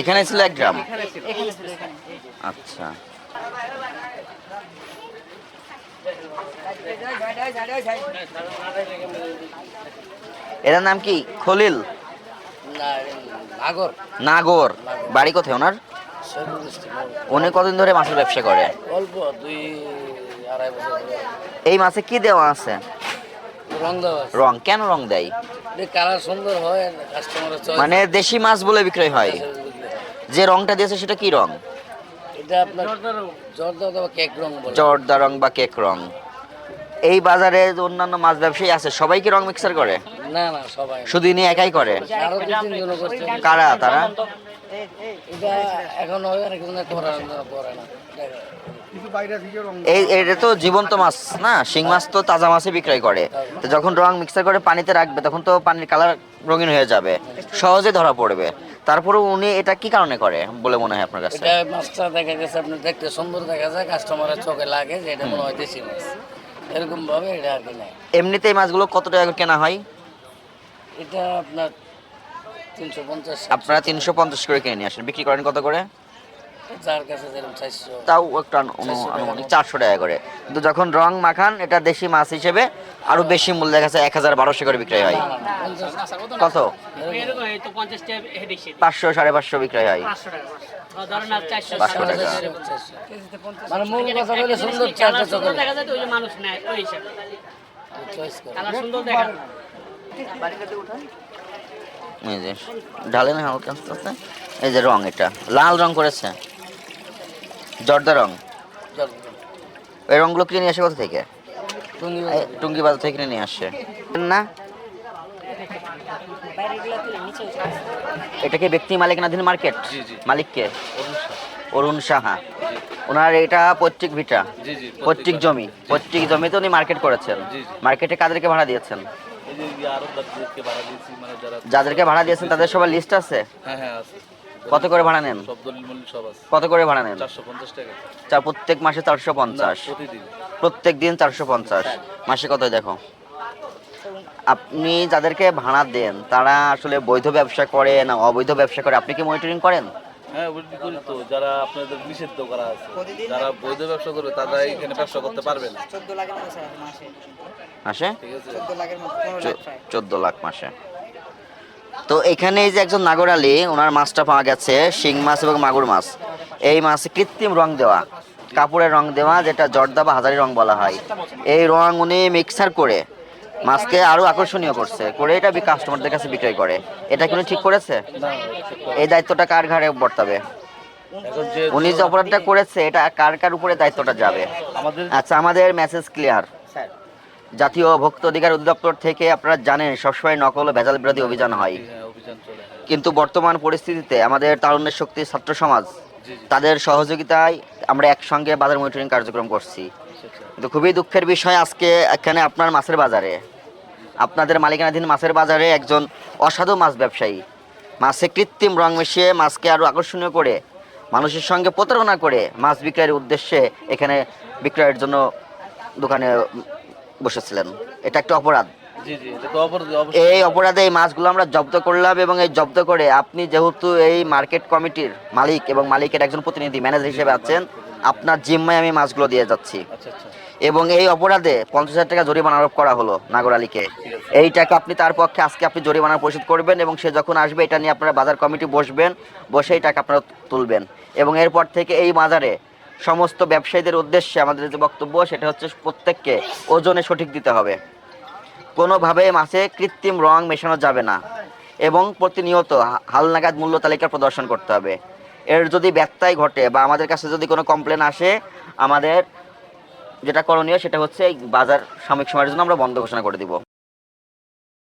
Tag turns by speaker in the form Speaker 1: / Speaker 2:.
Speaker 1: এখানে ছিল এক গ্রাম?
Speaker 2: এখানে
Speaker 1: আচ্ছা। এটার নাম কি? খলিল?
Speaker 3: নাগর।
Speaker 1: নাগর। বাড়ি কোথায় ওনার? উনি কতদিন ধরে মাছের ব্যবসা করে?
Speaker 3: অল্প দুই আড়াই বছর
Speaker 1: এই মাছে কি দেওয়া আছে?
Speaker 3: রং দেওয়া
Speaker 1: রং কেন রং দেয়?
Speaker 3: কালার সুন্দর হয় কাস্টমারের
Speaker 1: মানে দেশি মাছ বলে বিক্রয় হয়। যে রংটা দিয়েছে সেটা কি রং?
Speaker 3: এটা আপনার জর্দা কেক রং
Speaker 1: জর্দা রং বা কেক রং। এই বাজারে অন্যান্য মাছ ব্যবসায়ী আছে সবাই কি রং মিক্সার করে?
Speaker 3: না না সবাই
Speaker 1: শুধু ইনি একাই করে? কারা তারা?
Speaker 3: এটা এখন হয় আর করে না।
Speaker 1: এই এটা তো জীবন্ত মাছ না? শিং মাছ তো তাজা মাছে বিক্রয় করে। তো যখন রং মিক্সার করে পানিতে রাখবে তখন তো পানির কালার রঙিন হয়ে যাবে। সহজে ধরা পড়বে। তারপরে উনি এটা কি কারণে করে বলে মনে হয় আপনার কাছে?
Speaker 3: এটা মাছটা দেখা গেছে আপনি দেখতে সুন্দর দেখা যায় কাস্টমারের চোখে লাগে যে এটা মনে হয় দেশি মাছ। এরকম ভাবে এটা আর কি নাই
Speaker 1: এমনিতে এই মাছগুলো কত টাকা করে কেনা হয়?
Speaker 3: এটা আপনার তিনশো পঞ্চাশ।
Speaker 1: আপনারা তিনশো পঞ্চাশ করে কিনে নিয়ে আসেন। বিক্রি করেন কত করে?
Speaker 3: যার কাছে যেরকম চারশো
Speaker 1: তাও একটু আনু- আনুমানিক চারশো টাকা করে। কিন্তু যখন রং মাখান এটা দেশি মাছ হিসেবে আরও বেশি মূল্য দেখা এক হাজার বারোশো করে বিক্রয় হয়। কত?
Speaker 4: এরকম এই তো পঞ্চাশ টাকা এ বেশি
Speaker 1: পাঁচশো সাড়ে পাঁচশো বিক্রয় হয়।
Speaker 4: পাঁচশো টাকা।
Speaker 1: টাকা
Speaker 3: মানে মূল কথা বলে সুন্দর চারটা
Speaker 4: কালার সুন্দর
Speaker 3: চোখে
Speaker 4: দেখা যায় ওই যে মানুষ নেয় ওই হিসাবে।
Speaker 3: চয়েস করে।
Speaker 4: কালার সুন্দর দেখা যায়।
Speaker 1: ঢালে না হালকা আস্তে আস্তে এই যে রং এটা। লাল রং করেছে। জর্দা রং? এই রংগুলো কিনে নিয়ে আসে কোথা থেকে?
Speaker 3: টুঙ্গি
Speaker 1: বাজার থেকে কিনে নিয়ে আসে। না? এটা কি ব্যক্তি মালিকানাধীন মার্কেট? মালিককে? অরুণ সাহা। ওনার এটা পৈতৃক ভিটা। পৈতৃক জমি। পৈতৃক জমিতে উনি মার্কেট করেছেন। মার্কেটে কাদেরকে ভাড়া দিয়েছেন? যাদেরকে ভাড়া দিয়েছেন তাদের সবার লিস্ট আছে?
Speaker 5: হ্যাঁ হ্যাঁ আছে।
Speaker 1: কত করে ভাড়া নেন?
Speaker 5: সব দলিল মলিল সব আছে।
Speaker 1: কত করে ভাড়া নেন?
Speaker 5: চারশো পঞ্চাশ টাকা।
Speaker 1: চা প্রত্যেক মাসে চারশো পঞ্চাশ?
Speaker 5: প্রতিদিন।
Speaker 1: প্রত্যেক দিন চারশো পঞ্চাশ? মাসে কত দেখো? আপনি যাদেরকে ভাড়া দেন তারা আসলে বৈধ ব্যবসা করে না অবৈধ ব্যবসা করে? আপনি কি মনিটরিং করেন?
Speaker 5: হ্যাঁ তো। যারা আপনাদের নিষিদ্ধ করা আছে যারা বৈধ ব্যবসা করবে তারা এখানে ব্যবসা করতে পারবে না।
Speaker 2: চোদ্দ লাখের মাসে।
Speaker 1: মাসে?
Speaker 5: ঠিক আছে।
Speaker 2: চোদ্দ লাখের মতো পনেরো লাখ
Speaker 1: চোদ্দ লাখ মাসে। তো এখানে এই যে একজন নাগর আলী ওনার মাছটা পাওয়া গেছে শিং মাছ এবং মাগুর মাছ। এই মাছে কৃত্রিম রং দেওয়া কাপড়ের রং দেওয়া যেটা জর্দা বা হাজারি রং বলা হয়। এই রং উনি মিক্সার করে মাছকে আরও আকর্ষণীয় করছে করে এটা বি- কাস্টমারদের কাছে বিক্রয় করে। এটা কি উনি ঠিক করেছে? এই দায়িত্বটা কার ঘাড়ে বর্তাবে? উনি যে অপরাধটা করেছে এটা কার কার উপরে দায়িত্বটা যাবে? আচ্ছা আমাদের মেসেজ ক্লিয়ার জাতীয় ভোক্তা অধিকার অধিদপ্তর থেকে আপনারা জানেন সবসময় নকল ও ভেজাল বিরোধী অভিযান হয়।
Speaker 5: হ্যাঁ, হ্যাঁ।
Speaker 1: কিন্তু বর্তমান পরিস্থিতিতে আমাদের তারুণ্যের শক্তি ছাত্র সমাজ তাদের সহযোগিতায় আমরা একসঙ্গে বাজার মনিটরিং কার্যক্রম করছি।
Speaker 5: আচ্ছা, আচ্ছা।
Speaker 1: কিন্তু খুবই দুঃখের বিষয় আজকে এখানে আপনার মাছের বাজারে। আপনাদের মালিকানাধীন মাছের বাজারে একজন অসাধু মাছ ব্যবসায়ী। মাছে কৃত্রিম রং মিশিয়ে মাছকে আরও আকর্ষণীয় করে মানুষের সঙ্গে প্রতারণা করে মাছ বিক্রয়ের উদ্দেশ্যে এখানে বিক্রয়ের জন্য দোকানে বসেছিলেন। এটা একটা অপরাধ। এই অপরাধে এই মাছগুলো আমরা জব্দ করলাম এবং এই জব্দ করে আপনি যেহেতু এই মার্কেট কমিটির মালিক এবং মালিকের একজন প্রতিনিধি ম্যানেজার হিসেবে আছেন আপনার জিম্মায় আমি মাছগুলো দিয়ে যাচ্ছি।
Speaker 5: আচ্ছা আচ্ছা।
Speaker 1: এবং এই অপরাধে পঞ্চাশ হাজার টাকা জরিমানা আরোপ করা হলো নাগর আলীকে। এই টাকা আপনি তার পক্ষে আজকে আপনি জরিমানা পরিশোধ করবেন এবং সে যখন আসবে এটা নিয়ে আপনারা বাজার কমিটি বসবেন বসে এই টাকা আপনারা তুলবেন। এবং এরপর থেকে এই বাজারে সমস্ত ব্যবসায়ীদের উদ্দেশ্যে আমাদের যে বক্তব্য, সেটা হচ্ছে প্রত্যেককে ওজনে সঠিক দিতে হবে। কোনোভাবে মাছে কৃত্রিম রং মেশানো যাবে না এবং প্রতিনিয়ত হালনাগাদ মূল্য তালিকা প্রদর্শন করতে হবে। এর যদি ব্যত্যয় ঘটে বা আমাদের কাছে যদি কোনো কমপ্লেন আসে, আমাদের যেটা করণীয় সেটা হচ্ছে এই বাজার সাময়িক সময়ের জন্য আমরা বন্ধ ঘোষণা করে দিব।